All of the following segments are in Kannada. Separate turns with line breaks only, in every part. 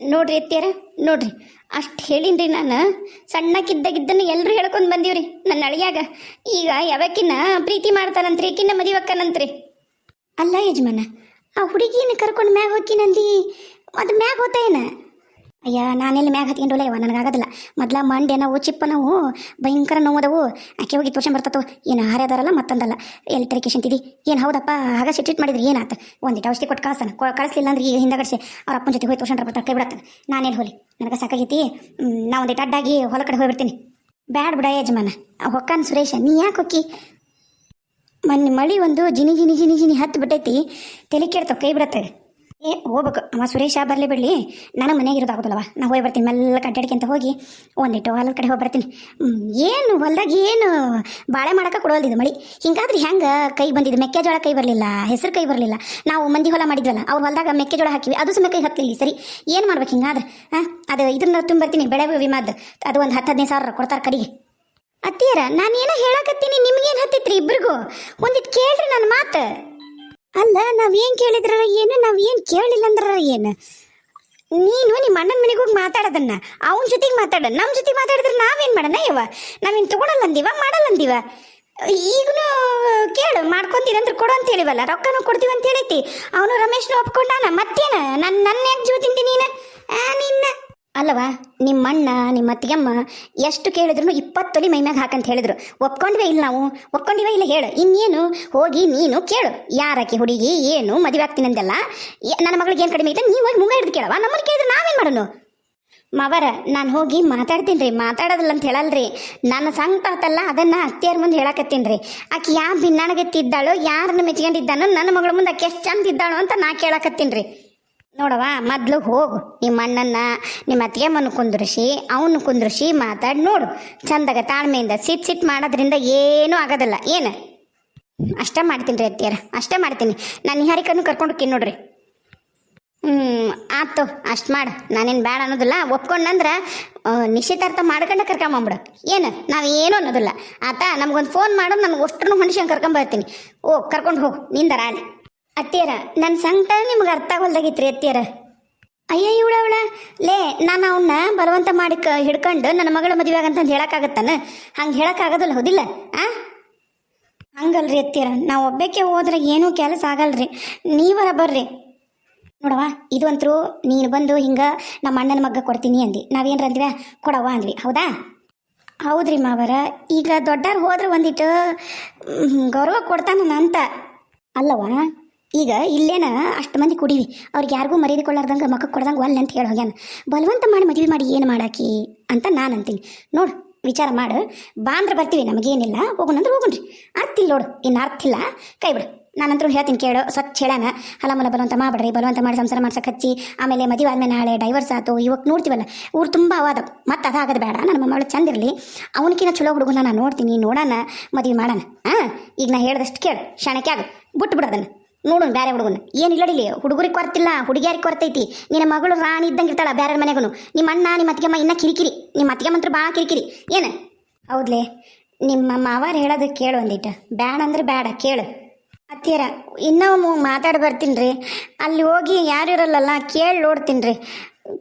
ನೋಡ್ರಿ ಎತ್ತಿಯಾರ ನೋಡ್ರಿ. ಅಷ್ಟು ಹೇಳಿನ್ರಿ ನಾನು. ಸಣ್ಣಕ್ಕಿದ್ದಾಗಿದ್ದನ್ನು ಎಲ್ಲರೂ ಹೇಳ್ಕೊಂಡು ಬಂದೀವ್ರಿ ನನ್ನ ಅಳಿಯಾಗ. ಈಗ ಯಾವಕ್ಕಿನ ಪ್ರೀತಿ ಮಾಡ್ತಾನಂತ್ರಿ ಈಕಿನ್ನ ಮದಿವಕ್ಕನಂತ್ರಿ ಅಲ್ಲ ಯಜಮಾನ, ಆ ಹುಡುಗಿನ ಕರ್ಕೊಂಡು ಮ್ಯಾಗ ಹೋಗಿನಂದಿ ಅದು ಮ್ಯಾಗ ಹೋತ ಅಯ್ಯ ನಾನೆಲ್ಲಿ ಮ್ಯಾಗ ಹತ್ಕೊಂಡಿಲ್ಲ ಯವ್ವ, ನನಗಾಗೋದಿಲ್ಲ. ಮೊದ್ಲ ಮಂಡೆ ನಾವು, ಚಿಪ್ಪ ನಾವು, ಭಯಂಕರ ನೋವದವು. ಆಕೆ ಹೋಗಿ ತೋರ್ಸಂಡ್ ಬರ್ತತ್ತು ಏನು ಹಾರ್ಯದಾರಲ್ಲ ಮತ್ತೊಂದಲ್ಲ. ಎಲ್ಲಿ ತರಿಕೇಶನ್ ತಿದಿ? ಏನು ಹೌದಪ್ಪ, ಆಗ ಟ್ರೀಟ್ ಮಾಡಿದ್ರಿ, ಏನಾತ? ಒಂದಿಟ್ಟು ಔಷಧಿ ಕೊಟ್ಟು ಕಳಿಸ್ತಾನೆ. ಕಳಿಸ್ಲಿಲ್ಲ ಅಂದ್ರೆ ಈಗ ಹಿಂದಗಡಿಸಿ ಅವ್ರ ಅಪ್ಪನ ಜೊತೆ ಹೋಗಿ ತೋರ್ಸಂಡ್ ಬರ್ತಾರೆ ಕೈ ಬಿಡತ್ತಾನೆ ನಾನೇನು ಹೋಲಿ? ನನಗೆ ಸಾಕಾಗೈತಿ. ನಾ ಒಂದಿಟ್ಟು ಅಡ್ಡಾಗಿ ಹೊಲ ಕಡೆ ಹೋಗಿಬಿಡ್ತೀನಿ. ಬ್ಯಾಡ್ ಬಿಡ ಯಜಮಾನ. ಹೊಕ್ಕಾನ್ ಸುರೇಶ, ನೀ ಯಾಕೆ ಹೊಕ್ಕಿ? ಮೊನ್ನೆ ಮಳಿ ಒಂದು ಜಿನಿ ಜಿನಿ ಜಿನಿ ಜಿನಿ ಹತ್ತು ಬಿಟ್ಟೈತಿ ತಲೆ ಕೆಡ್ತಾವ, ಕೈ ಬಿಡತ್ತೆ. ಏ, ಹೋಗ್ಬೇಕು. ಅವ ಸುರೇಶ, ಬರಲಿ, ಬಿಡಲಿ. ನಾನು ಮನೆಗೆ ಇರೋದಾಗೋದಿಲ್ಲವ? ನಾ ಹೋಗಿ ಬರ್ತೀನಿ. ಮೆಲ್ಲ ಕಡ್ಡಾಡ್ಕೊಂತ ಹೋಗಿ ಒಂದಿಟ್ಟು ಹೊಲದ ಕಡೆ ಹೋಗಿ ಬರ್ತೀನಿ. ಏನು, ಹೊಲ್ದಾಗ ಏನು ಬಾಳೆ ಮಾಡಕ್ಕೆ ಕೊಡೋಲ್ದಿದ್ದು ಮಳಿ. ಹಿಂಗಾದ್ರೆ ಹೆಂಗೆ ಕೈ ಬಂದಿದ್ದು ಮೆಕ್ಕೆಜೋಳ ಕೈ ಬರಲಿಲ್ಲ, ಹೆಸರು ಕೈ ಬರಲಿಲ್ಲ. ನಾವು ಮಂದಿ ಹೊಲ ಮಾಡಿದ್ವಲ್ಲ, ಅವ್ರ ಹೊಲದಾಗ ಮೆಕ್ಕೆಜೋಳ ಹಾಕಿವಿ. ಅದು ಸುಮ್ಮನೆ ಕೈ ಹತ್ತಿಲ್ಲ ಸರಿ, ಏನು ಮಾಡ್ಬೇಕು ಹಿಂಗಾದ್ರೆ? ಹಾಂ ಅದು ಇದನ್ನ ತುಂಬರ್ತೀನಿ ಬೆಳೆ ವಿಮಾದ, ಅದು ಒಂದು ಹತ್ತು, ಹದಿನೈದು ಸಾವಿರ ಕೊಡ್ತಾರೆ ಕಡೆಗೆ. ಅತ್ತಿಯರ, ನಾನೇನೋ ಹೇಳಕತ್ತೀನಿ, ನಿಮ್ಗೇನು ಹತ್ತಿತ್ರಿ ಇಬ್ರಿಗೂ? ಒಂದಿಟ್ಟು ಕೇಳ್ರಿ ನನ್ನ ಮಾತು. ಅಲ್ಲ ನಾವೇನ್ ಕೇಳಿದ್ರ ಏನು? ನಾವೇನ್ ಕೇಳಿಲ್ಲ ಅಂದ್ರ ಏನು? ನೀನು ನಿಮ್ಮ ಅಣ್ಣನ ಮನೆಗೆ ಹೋಗಿ ಮಾತಾಡೋದನ್ನ, ಅವನ ಜೊತೆಗೆ ಮಾತಾಡ ನಮ್ಮ ಜೊತೆ ಮಾತಾಡಿದ್ರೆ ನಾವೇನ್ ಮಾಡೋಣ ಯವ್ವ? ನಾವೇನ್ ತಗೊಳಲ್ಲ ಅಂದಿವ, ಮಾಡಲ್ಲ ಅಂದಿವ? ಈಗನು ಕೇಳು, ಮಾಡ್ಕೊಂತೀನಿ ಅಂದ್ರೆ ಕೊಡು ಅಂತ ಹೇಳಿವಲ್ಲ, ರೊಕ್ಕನು ಕೊಡ್ತೀವಿ ಅಂತ ಹೇಳೈತಿ. ಅವನು ರಮೇಶ್ನು ಒಪ್ಕೊಂಡಾನ, ಮತ್ತೇನ? ನನ್ನ ನನ್ನ ಯಾಕೆ ಜೀವ ತಿಂತಿ ನೀನು? ನಿನ್ನ. ಅಲ್ಲವಾ, ನಿಮ್ಮ ಅಣ್ಣ, ನಿಮ್ಮ ಅತ್ತಿಗೆಮ್ಮ ಎಷ್ಟು ಕೇಳಿದ್ರು ಇಪ್ಪತ್ತು ತೊಲಿ ಮೈಮ್ಯಾಗ ಹಾಕಂತ ಹೇಳಿದ್ರು. ಒಪ್ಕೊಂಡ್ವೇ ಇಲ್ಲ ನಾವು. ಒಪ್ಕೊಂಡಿವೇ ಇಲ್ಲ ಹೇಳು. ಇನ್ನೇನು? ಹೋಗಿ ನೀನು ಕೇಳು. ಯಾರಕ್ಕೆ ಹುಡುಗಿ, ಏನು, ಮದುವೆ ಆಗ್ತೀನಂದೆಲ್ಲ ನನ್ನ ಮಗಳಿಗೆ ಏನು ಕಡಿಮೆ ಇದೆ? ನೀವು ಹೋಗಿ ಮುಂಗ ಹಿಡಿದು ಕೇಳವ ನಮ್ಮಲ್ಲಿ ಕೇಳಿದ್ರೆ ನಾವೇನು ಮಾಡೋನು? ಮವರ, ನಾನು ಹೋಗಿ ಮಾತಾಡ್ತೀನಿ ರೀ. ಮಾತಾಡೋದಿಲ್ಲ ಅಂತ ಹೇಳಲ್ರಿ. ನನ್ನ ಸಂಗತಲ್ಲ ಅದನ್ನ ಅತ್ತಿಯರ ಮುಂದೆ ಹೇಳಕತ್ತೀನಿ ರೀ. ಆಕೆ ಯಾವ ಭಿನ್ನಾಣಗತ್ತಿದ್ದಾಳೋ ಯಾರನ್ನ ಮೆಚ್ಕೊಂಡಿದ್ದಾನೋ, ನನ್ನ ಮಗಳ ಮುಂದೆ ಆಕೆ ಎಷ್ಟು ಚಂದ ಇದ್ದಾಳೋ ಅಂತ ನಾ ಕೇಳಕತ್ತೀನಿ ರೀ. ನೋಡವ ಮೊದ್ಲು ಹೋಗು. ನಿಮ್ಮ ಅಣ್ಣನ್ನ ನಿಮ್ಮ ಅತ್ತಿಗೆಮ್ಮನ ಕುಂದ್ರಿಸಿ, ಅವನು ಕುಂದ್ರಿಸಿ ಮಾತಾಡಿ ನೋಡು. ಚಂದಾಗ ತಾಳ್ಮೆಯಿಂದ ಸಿಟ್ ಸಿಟ್ ಮಾಡೋದ್ರಿಂದ ಏನೂ ಆಗೋದಿಲ್ಲ. ಏನು? ಅಷ್ಟೇ ಮಾಡ್ತೀನಿ ರೀ ಅತ್ತಿಯರ, ಅಷ್ಟೇ ಮಾಡ್ತೀನಿ. ನಾನು ಹರಿಕನ್ನು ಕರ್ಕೊಂಡು ನೋಡ್ರಿ. ಹ್ಞೂ ಆತು, ಅಷ್ಟು ಮಾಡು. ನಾನೇನು ಬೇಡ ಅನ್ನೋದಿಲ್ಲ. ಒಪ್ಕೊಂಡಂದ್ರೆ ನಿಶ್ಚಿತಾರ್ಥ ಮಾಡ್ಕೊಂಡೆ ಕರ್ಕೊಂಬಂಬಿಡು ಏನು? ನಾವು ಏನು ಅನ್ನೋದಿಲ್ಲ. ಆತ ನಮ್ಗೊಂದು ಫೋನ್ ಮಾಡು, ನಾನು ಅಷ್ಟ್ರೂ ಮನುಷ್ಯನ ಕರ್ಕೊಂಬರ್ತೀನಿ ಓ, ಕರ್ಕೊಂಡು ಹೋಗು. ನಿಂದರ ಅಲ್ಲಿ ಅತ್ತಿಯರ ನನ್ನ ಸಂಕಟ ನಿಮ್ಗೆ ಅರ್ಥ ಆಗಲ್ದಾಗಿತ್ರಿ ಅತ್ತಿಯರ. ಅಯ್ಯ ಇವಳವಳ ಲೇ, ನಾನು ಅವನ್ನ ಬಲವಂತ ಮಾಡಿ ಕ ಹಿಡ್ಕೊಂಡು ನನ್ನ ಮಗಳ ಮದುವೆ ಆಗಂತಂದು ಹೇಳಕ್ಕಾಗತ್ತಾನ? ಹಂಗೆ ಹೇಳಕ್ಕಾಗೋದಿಲ್ಲ, ಹೌದಿಲ್ಲ? ಆ? ಹಂಗಲ್ರಿ ಅತ್ತಿಯರ, ನಾವು ಒಬ್ಬಕ್ಕೆ ಹೋದ್ರೆ ಏನೂ ಕೆಲಸ ಆಗಲ್ರಿ. ನೀವರ ಬರ್ರಿ. ನೋಡವ್ವ ಇದು ಅಂತರೂ ನೀನು ಬಂದು ಹಿಂಗೆ ನಮ್ಮ ಅಣ್ಣನ ಮಗ್ಗ ಕೊಡ್ತೀನಿ ಅಂದಿ. ನಾವೇನ್ರ ಅಂದ್ವಿ? ಕೊಡವ್ವ ಅಂದ್ವಿ. ಹೌದಾ? ಹೌದ್ರಿ ಮಾವರ. ಈಗ ದೊಡ್ಡವ್ರು ಹೋದ್ರೆ ಒಂದಿಟ್ಟು ಗೌರವ ಕೊಡ್ತಾನ ಅಂತ ಅಲ್ಲವ ಈಗ ಇಲ್ಲೇನ ಅಷ್ಟು ಮಂದಿ ಕುಡೀವಿ. ಅವ್ರಿಗೆ ಯಾರಿಗೂ ಮರ್ಯಾದೆ ಕೊಳ್ಳಾರ್ದಂಗೆ ಮಕ್ಕಳು ಕೊಡ್ದಂಗೆ ಒಲ್ಲೆ ಅಂತ ಹೇಳಿ ಹೋಗ್ಯಾನ. ಬಲವಂತ ಮಾಡಿ ಮದುವೆ ಮಾಡಿ ಏನು ಮಾಡಾಕಿ ಅಂತ ನಾನು ಅಂತೀನಿ. ನೋಡು, ವಿಚಾರ ಮಾಡು. ಬಾಂದ್ರೆ ಬರ್ತೀವಿ, ನಮಗೇನಿಲ್ಲ. ಹೋಗೋಣಂದ್ರೆ ಹೋಗುಣ್ರಿ. ಅರ್ಥ ಇಲ್ಲ ನೋಡು. ಇನ್ನು ಅರ್ಥ ಇಲ್ಲ, ಕೈ ಬಿಡು. ನಾನಂತರೂ ಹೇಳ್ತೀನಿ ಕೇಳು. ಸ್ವಚ್ಛ ಹೇಳಾನ. ಹಲಮಲ ಬಲವಂತ ಮಾಡ್ಬೇಡ್ರಿ. ಬಲವಂತ ಮಾಡಿ ಸಂಸಾರ ಮಾಡ್ಸಕ್ಕೆ ಹಚ್ಚಿ, ಆಮೇಲೆ ಮದುವೆ ಆದ್ಮೇಲೆ ನಾಳೆ ಡೈವರ್ಸ್ ಆತು. ಇವಾಗ ನೋಡ್ತೀವಲ್ಲ, ಊರು ತುಂಬ ಅವಾದ ಮತ್ತೆ ಅದಾಗದು ಬೇಡ. ನನ್ನ ಮಗಳು ಚಂದ ಇರಲಿ. ಅವನಕಿನ ಚಲೋ ಹುಡುಗನ ನಾನು ನೋಡ್ತೀನಿ. ನೋಡೋಣ ಮದುವೆ ಮಾಡೋಣ ಹಾಂ ಈಗ ನಾ ಹೇಳ್ದಷ್ಟು ಕೇಳು. ಶಾಣಕ್ಕೆ ಆಗು. ಬಿಟ್ಟು ನೋಡೋಣ ಬೇರೆ ಹುಡುಗನ. ಏನು ಇಲ್ಲಡಿಲಿ ಹುಡುಗರಿಗೆ ಕೊರತಿಲ್ಲ ಹುಡುಗಿಯಾರಿಗೆ ಕೊರತೈತಿ ನಿನ್ನ ಮಗಳು ರಾಣಿ ಇದ್ದಂಗೆ ಇರ್ತಾಳ ಬೇರೆ ಮನೆಗೂ ನಿಮ್ಮ ಅಣ್ಣ ನಿಮ್ಮ ಅತ್ತಿಗೆಮ್ಮ ಇನ್ನೂ ಕಿರಿಕಿರಿ. ನಿಮ್ಮ ಅತ್ತಿಗೆ ಮಂತ್ರ ಭಾಳ ಕಿರಿಕಿರಿ. ಏನು? ಹೌದ್ಲೇ, ನಿಮ್ಮ ಮಾವಾರು ಹೇಳೋದು ಕೇಳು ಒಂದಿಟ್ಟು ಬ್ಯಾಡ ಅಂದ್ರೆ ಬೇಡ ಕೇಳು. ಅತ್ತಿಯರ, ಇನ್ನೂ ಮಾತಾಡಿ ಬರ್ತೀನಿ ರೀ ಅಲ್ಲಿ ಹೋಗಿ ಯಾರು ಇರಲ್ಲಲ್ಲ, ಕೇಳಿ ನೋಡ್ತೀನಿ ರೀ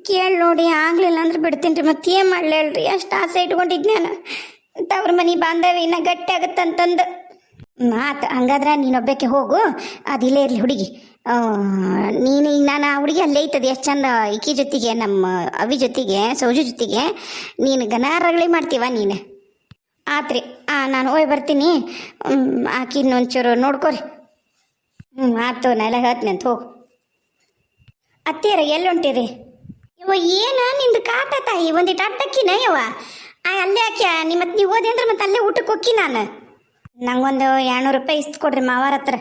ಕೇಳಿ ನೋಡಿ ಆಗಲಿಲ್ಲ ಅಂದ್ರೆ ಬಿಡ್ತೀನಿ ರೀ ಮತ್ತೆ ಏನು ಮಾಡಲಿ ರೀ ಅಷ್ಟು ಆಸೆ ಇಟ್ಕೊಂಡಿದ್ದೆ ನಾನು ತವ್ರ ಮನೆ ಬಾಂಧವ್ಯ ಇನ್ನೂ ಗಟ್ಟಿ ಆಗುತ್ತಂತಂದು. ಮಾತು ಹಂಗಾದ್ರೆ ನೀನೊಬ್ಬಕ್ಕೆ ಹೋಗು. ಅದು ಇಲ್ಲೇ ಇರಲಿ ಹುಡುಗಿ. ನೀನು ಈಗ ನಾನು ಆ ಹುಡುಗಿ ಅಲ್ಲೇ ಐತದೆ ಎಷ್ಟು ಚಂದ ಇಕ್ಕಿ ಜೊತೆಗೆ ನಮ್ಮ ಅವಿ ಜೊತೆಗೆ, ಸೌಜು ಜೊತೆಗೆ. ನೀನು ಗನಾರಗಳಿ ಮಾಡ್ತೀವ ನೀನು? ಆತ್ರಿ. ನಾನು ಹೋಗಿ ಬರ್ತೀನಿ. ಆಕಿನ ಒಂಚೂರು ನೋಡ್ಕೊರಿ. ಹ್ಞೂ ಆತು ನೆಲ ಹೇಳ್ತೀನಿ ಅಂತ ಹೋಗು. ಅತ್ತೀರ ಎಲ್ಲಿ ಹೊಂಟಿರಿ ಇವ ಏನ ನಿಂದು ಕಾಟ ತಾಯಿ? ಒಂದಿಟ್ಟು ಅಟ್ಟಕ್ಕಿನ ಆ, ಅಲ್ಲೇ ಆಕೆ ನಿಮ್ಮ ನೀವು ಹೋದೆ ಅಂದ್ರೆ ಮತ್ತೆ ಅಲ್ಲೇ ಊಟಕ್ಕೆ ಹೋಕ್ಕಿ ನಾನು. ನಂಗೊಂದು ಎರಡ್ನೂರು ರೂಪಾಯಿ ಇಷ್ಟು ಕೊಡ್ರಿ ಮಾವಾರ ಹತ್ರ.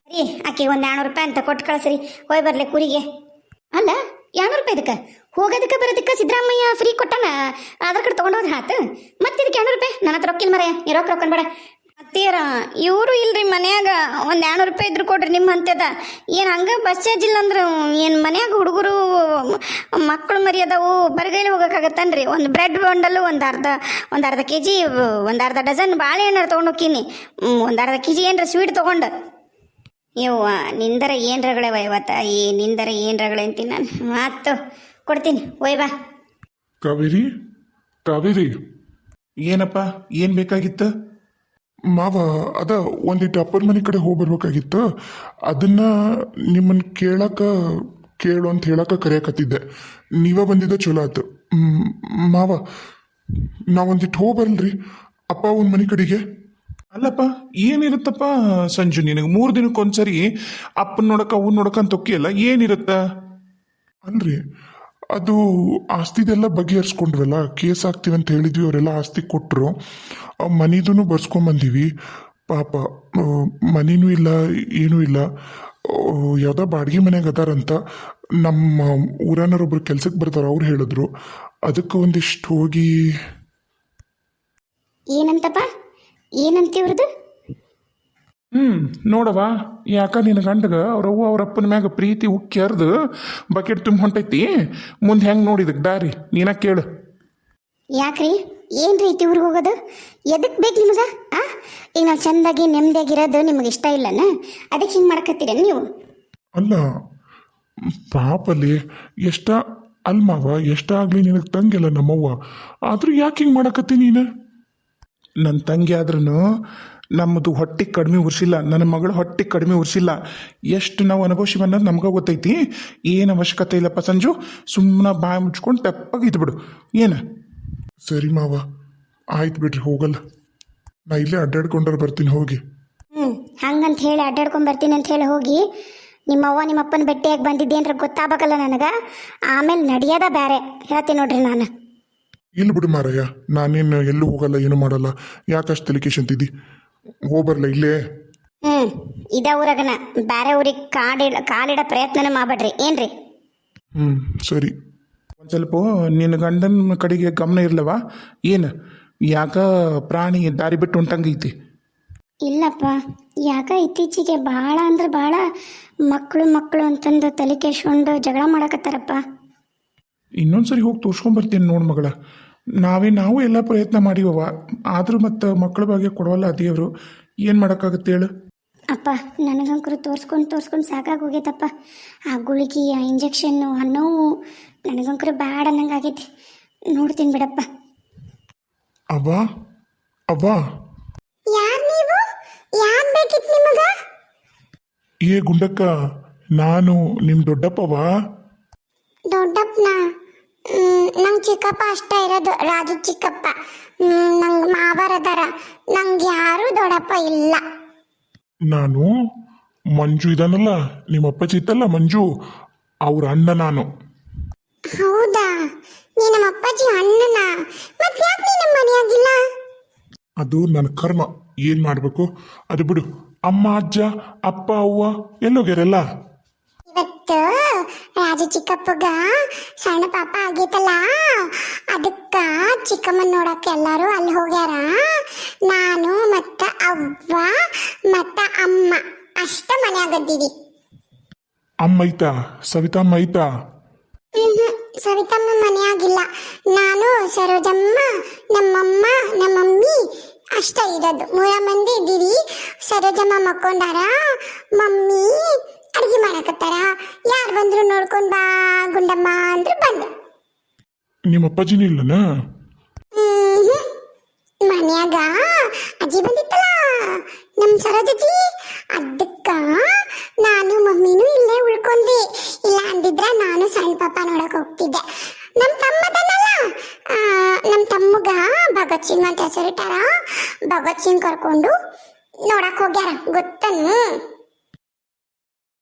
ಸರಿ, ಆಕೆಗೆ ಒಂದು ಎರಡ್ನೂರು ರೂಪಾಯಿ ಅಂತ ಕೊಟ್ಟು ಕಳಿಸ್ರಿ. ಹೋಯ್ ಬರ್ಲಿ ಕುರಿಗೆ. ಅಲ್ಲ, ಎರಡ್ನೂರು ರೂಪಾಯಿ ಇದಕ್ಕೆ ಹೋಗೋದಕ್ಕೆ ಬರೋದಕ್ಕೆ ಸಿದ್ದರಾಮಯ್ಯ ಫ್ರೀ ಕೊಟ್ಟಾನ? ಆಧಾರ್ ಕಾರ್ಡ್ ತೊಗೊಂಡೋದ್ರೆ ಆತು ಮತ್ತೆ ಇದಕ್ಕೆ ಎರಡ್ನೂರು ರೂಪಾಯಿ? ನನ್ನ ಹತ್ರ ರೊಕ್ಕಿಲ್ಲ ಮರ ರೊಕ್ಕ ರೊಕ್ಕನ್ ಬೇಡ. ಅತ್ತೀರ ಇವರು ಇಲ್ರಿ ಮನ್ಯಾಗ ಒಂದು ಎರಡ್ನೂರು ರೂಪಾಯಿ ಇದ್ರು ಕೊಡ್ರಿ ನಿಮ್ಮ ಅಂತ್ಯದ ಏನು ಹಂಗೆ ಬಸ್ ಚಾರ್ಜ್ ಇಲ್ಲ ಅಂದ್ರೆ ಏನು ಮನ್ಯಾಗ ಹುಡುಗರು ಮಕ್ಕಳು ಮರಿ ಅದಾವು ಬರಗೈಲಿ ಹೋಗೋಕ್ಕಾಗತ್ತನ್ರಿ. ಒಂದು ಬ್ರೆಡ್ ಬಂಡಲ್ಲು ಒಂದು ಅರ್ಧ ಒಂದು ಅರ್ಧ ಕೆ ಜಿ ಒಂದು ಅರ್ಧ ಡಜನ್ ಬಾಳೆಹಣ್ಣು ತೊಗೊಂಡು ಹೋಗ್ತೀನಿ ಒಂದು ಅರ್ಧ ಕೆ ಜಿ ಏನರ ಸ್ವೀಟ್ ತೊಗೊಂಡು. ಯವ್ವ ನಿಂದರ ಏನು ರಗಳೆ ಇವತ್ತ? ಈ ನಿಂದರ ಏನು ರಗಳೆ ಅಂತೀನಿ ನಾನು. ಮಾತು ಕೊಡ್ತೀನಿ. ಒಯ್ ಬಾ.
ಕಾವೇರಿ ಕಾವೇರಿ.
ಏನಪ್ಪ ಏನ್ ಬೇಕಾಗಿತ್ತು?
ಮಾವ ಅದ ಒಂದಿಟ್ಟು ಅಪ್ಪನ ಮನೆ ಕಡೆ ಹೋಗಿ ಬರ್ಬೇಕಾಗಿತ್ತು. ಅದನ್ನ ನಿಮ್ಮನ್ನ ಕೇಳಕ ಕೇಳು ಅಂತ ಹೇಳಕ ಕರೆಯಕತ್ತಿದ್ದೆ. ನೀವ ಬಂದಿದ್ದ ಚಲೋ ಆತು. ಮ್, ಮಾವ ನಾವೊಂದಿಟ್ಟು ಹೋಗಿ ಬರಲ್ರಿ. ಅಪ್ಪ ಒಂದು ಮನೆ ಕಡೆಗೆ.
ಅಲ್ಲಪ್ಪ ಏನಿರುತ್ತಪ್ಪ ಸಂಜು ನಿನಗೆ? ಮೂರು ದಿನಕ್ಕೊಂದ್ಸರಿ ಅಪ್ಪನ ನೋಡಕ ಅವ್ನ ನೋಡಕ ಅಂತ ತೊಕ್ಕಿಯಲ್ಲ ಏನಿರುತ್ತ?
ಅಲ್ರಿ ಅದು ಆಸ್ತಿದೆಲ್ಲ ಬಗೆಹರಿಸ್ಕೊಂಡ್ವಲ್ಲ, ಕೇಸ್ ಆಗ್ತೀವಿ ಅಂತ ಹೇಳಿದ್ವಿ, ಅವರೆಲ್ಲ ಆಸ್ತಿ ಕೊಟ್ಟರು ಮನಿದೂ ಬರ್ಸ್ಕೊಂಬಂದೀವಿ ಪಾಪ ಮನಿನೂ ಇಲ್ಲ, ಏನೂ ಇಲ್ಲ. ಯಾವುದೋ ಬಾಡಿಗೆ ಮನೆಗೆ ಅದಾರಂತ. ನಮ್ಮ ಊರನರೊಬ್ರು ಕೆಲ್ಸಕ್ಕೆ ಬರ್ತಾರೆ, ಅವ್ರು ಹೇಳಿದ್ರು. ಅದಕ್ಕೆ ಒಂದಿಷ್ಟು ಹೋಗಿ
ಏನಂತಪ್ಪ? ಏನಂತ
ಹ್ಮ್ ನೋಡವ ಯಾಕ ನಿನ್ನ ಗಂಡಗ ಅವ್ರವ್ವ ಅವ್ರ ಅಪ್ಪನ ಮ್ಯಾಗ ಪ್ರೀತಿ ಉಕ್ಕಿ ಹರಿದು ಬಕೆಟ್ ತುಂಬ ಹೊಂಟೈತಿ ಮುಂದೆ ಹೆಂಗೆ ನೋಡಿದಕ್ಕೆ ದಾರಿ ನೀನ ಕೇಳು.
ಯಾಕ್ರಿ? ಏನು ರೀತಿ ಊರಿಗೆ ಹೋಗೋದು? ಎದಕ್ಕೆ ಬೇಕು ನಿಮ್ಗೆ ಆ? ಈಗ ನಾವು ಚಂದಾಗಿ ನೆಮ್ಮದಿಯಾಗಿರೋದು ನಿಮಗೆ ಇಷ್ಟ ಇಲ್ಲನ? ಅದಕ್ಕೆ ಹಿಂಗೆ ಮಾಡ್ಕತ್ತೀರ ನೀವು?
ಅಲ್ಲ ಪಾಪಲ್ಲಿ ಎಷ್ಟ ಅಲ್ಮಾವ ಎಷ್ಟಾಗ್ಲಿ ನಿನಗೆ ತಂಗಿಲ್ಲ ನಮ್ಮವ್ವ. ಆದ್ರೂ ಯಾಕೆ ಹಿಂಗೆ ಮಾಡಕತ್ತಿ ನೀನು?
ನನ್ನ ತಂಗಿ ಆದ್ರೂ ನಮ್ಮದು ಹೊಟ್ಟೆ ಕಡಿಮೆ ಉರ್ಸಿಲ್ಲ ನನ್ನ ಮಗಳು ಹೊಟ್ಟೆ ಕಡಿಮೆ ಉರ್ಸಿಲ್ಲ. ಎಷ್ಟು ನಾವು ಅನುಭವಿಸಿ ಅನ್ನೋದು ನಮ್ಗೆ ಗೊತ್ತೈತಿ. ಏನು ಅವಶ್ಯಕತೆ ಇಲ್ಲಪ್ಪ ಸಂಜು? ಸುಮ್ಮನೆ ಬಾಯಿ ಮುಚ್ಕೊಂಡು ತೆಪ್ಪಾಗಿ ಇದ್ಬಿಡು. ಏನು?
ಸರಿ ಮಾವ ಆಯ್ತು ಬಿಡ್ರಿ ಹೋಗಲ್ಲ. ನಾ ಇಲ್ಲೇ ಅಡ್ಡಾಡ್ಕೊಂಡ್ರೆ ಬರ್ತೀನಿ ಹೋಗಿ.
ಹ್ಞೂ ಹಂಗಂತ ಹೇಳಿ ಅಡ್ಡಾಡ್ಕೊಂಡು ಬರ್ತೀನಿ ಅಂತ ಹೇಳಿ ಹೋಗಿ. ನಿಮ್ಮವ್ವ ನಿಮ್ಮಪ್ಪನ ಭೇಟಿಯಾಗಿ ಬಂದಿದ್ದೇನ್ರ ಗೊತ್ತಾಗಬೇಕಲ್ಲ ನನಗೆ. ಆಮೇಲೆ ನಡೆಯೋದ ಬೇರೆ ಹೇಳ್ತೀನಿ ನೋಡ್ರಿ ನಾನು.
ಇಲ್ಲಿ ಬಿಡು ಮಾರಯ್ಯ ನಾನೇನು ಎಲ್ಲೂ ಹೋಗಲ್ಲ ಏನು ಮಾಡಲ್ಲ. ಯಾಕಷ್ಟು ತಲಿಕೇಶ್ ಅಂತಿದ್ದಿ ಹೋಗ್ಬರ್ಲ ಇಲ್ಲೇ.
ಹ್ಮ್ ಇದ ಊರಾಗನ. ಬೇರೆ ಊರಿಗೆ ಕಾಡಿಡ ಕಾಲಿಡ ಪ್ರಯತ್ನನೇ ಮಾಡಬೇಡ್ರಿ. ಏನ್ರಿ?
ಹ್ಮ್ ಸರಿ.
ಒಂದು ಸ್ವಲ್ಪ ನಿನ್ನ ಗಂಡನ ಕಡೆಗೆ ಗಮನ ಇರ್ಲವ? ಏನು ಯಾಕ ಪ್ರಾಣಿ ದಾರಿ ಬಿಟ್ಟು ಉಂಟಂಗೈತಿ?
ಇಲ್ಲಪ್ಪ ಯಾಕ ಇತ್ತೀಚೆಗೆ ಭಾಳ ಅಂದ್ರೆ ಭಾಳ ಮಕ್ಕಳು ಮಕ್ಕಳು ಅಂತಂದು ತಲೆ ಕೆಡ್ಸ್ಕೊಂಡು ಜಗಳ ಮಾಡಕತ್ತಾರಪ್ಪ.
ಇನ್ನೊಂದ್ಸರಿ ಹೋಗಿ ತೋರ್ಸ್ಕೊಂಬರ್ತೀನಿ ನೋಡು ಮಗಳ. ನಾವೇ ನಾವು ಎಲ್ಲ ಪ್ರಯತ್ನ ಮಾಡಿವವ ಆದರೂ ಮತ್ತು ಮಕ್ಕಳ ಬಗ್ಗೆ ಕೊಡವಲ್ಲ ದೇವರು ಏನು ಮಾಡೋಕ್ಕಾಗುತ್ತೆ ಹೇಳು?
ಅಪ್ಪ ನನಗಂಕರು ತೋರ್ಸ್ಕೊಂಡು ತೋರ್ಸ್ಕೊಂಡು ಸಾಕಾಗಿ ಹೋಗೈತಪ್ಪ. ಆ ಗುಳಿಗೆ ಆ ಇಂಜೆಕ್ಷನ್ನು ಆ ನೋವು ನನಗಂಕರು ಬ್ಯಾಡ ಅನ್ನಂಗೆ ಆಗೈತಿ ನೋಡ್ತೀನಿ ಬಿಡಪ್ಪ.
ಅಬ್ಬಾ ಅಬ್ಬಾ
ಯಾರು ನೀವು? ಯಾರು ಬೇಕಿತ್ತು ನಿಮಗೆ?
ಏ ಗುಂಡಕ್ಕ ನಾನು ನಿಮ್ಮ ದೊಡ್ಡಪ್ಪವಾ
ದೊಡ್ಡಪ್ಪನ? ನಂಗೆ ಚಿಕ್ಕಪ್ಪ ಅಷ್ಟೇ ಇರೋದು ರಾಜು ಚಿಕ್ಕಪ್ಪ. ನಂಗೆ ಮಾವರದಾರ ನಂಗೆ ಯಾರು ದೊಡ್ಡಪ್ಪ ಇಲ್ಲ.
ನಾನು ಮಂಜು ಇದಾನಲ್ಲ ನಿಮ್ಮ ಅಪ್ಪಾಜಿ ಇತ್ತಲ್ಲ ಮಂಜು? ಅವ್ರ ಅಣ್ಣ ನಾನು.
ಹೌದಾ? ನೀ ನಮ್ಮ ಅಪ್ಪಾಜಿ ಅಣ್ಣನ? ಮತ್ತೆ ಯಾಕೆ ನೀ ನಮ್ಮ ಮನೆಯಾಗಿಲ್ಲ?
ಅದು ನನ್ನ ಕರ್ಮ. ಏನು ಮಾಡಬೇಕು? ಅದು ಬಿಡು. ಅಮ್ಮ ಅಜ್ಜ ಅಪ್ಪ ಅವ್ವ ಎಲ್ಲೋಗ್ಯಾರಲ್ಲ?
ರಾಜು ಚಿಕ್ಕಪ್ಪಗ? ಸಣ್ಣ ಪಾಪ ಆಗೈತಲ್ಲ? ಅದಕ್ಕ ಚಿಕ್ಕಮ್ಮನ ನೋಡಕ್ಕೆ ಎಲ್ಲರೂ ಅಲ್ಲಿ ಹೋಗ್ಯಾರ? ನಾನು ಮತ್ತ ಅವ್ವ ಮತ್ತ ಅಮ್ಮ ಅಷ್ಟ ಮನೆಯಾಗದ್ದೀವಿ
ಅಮ್ಮ ಐತಾ? ಸವಿತಮ್ಮ ಐತಾ?
ಸವಿತಮ್ಮ ಮನೆಯಾಗಿಲ್ಲ. ನಾನು ಸರೋಜಮ್ಮ ನಮ್ಮಮ್ಮ ನಮ್ಮಮ್ಮಿ ಅಷ್ಟ ಇರೋದು. ಮೂರ ಮಂದಿ ಇದ್ದೀವಿ. ಸರೋಜಮ್ಮ ಮಕ್ಕೊಂಡಾರ? ಮಮ್ಮಿ ಅಡಿಗೆ ಮಾಡಕತ್ತಾರ? ಯಾರು ಬಂದ್ರು ನೋಡ್ಕೊಂಡ್ ಬಾ ಗುಂಡಮ್ಮ ಅಂದ್ರೆ ಬಂದೆ.
ನಿಮ್ಮ ಅಪ್ಪಾಜಿನ ಇಲ್ಲನ.
ಮನ್ಯಾಗ ಅಜ್ಜಿ ಬಂದಿತ್ತಲ್ಲ? ನಮ್ಮ ಸರೋಜಜ್ಜಿ ಅದಕ್ಕ ನಾನು ಮಮ್ಮಿನೂ ಇಲ್ಲೇ ಉಳ್ಕೊಂಡ್ವಿ. ಇಲ್ಲ ಅಂದಿದ್ರ ನಾನು ಸಣ್ಣ ಪಾಪ ನೋಡಕ್ ಹೋಗ್ತಿದ್ದೆ. ನಮ್ಮ ತಮ್ಮ ನಮ್ ನಮ್ಮ ತಮ್ಮಗ ಭಗತ್ ಸಿಂಗ್ ಅಂತ ಹೆಸರಿಟ್ಟಾರ. ಭಗತ್ ಸಿಂಗ್ ಕರ್ಕೊಂಡು ನೋಡಕ್ ಹೋಗ್ಯಾರ. ಗೊತ್ತನು?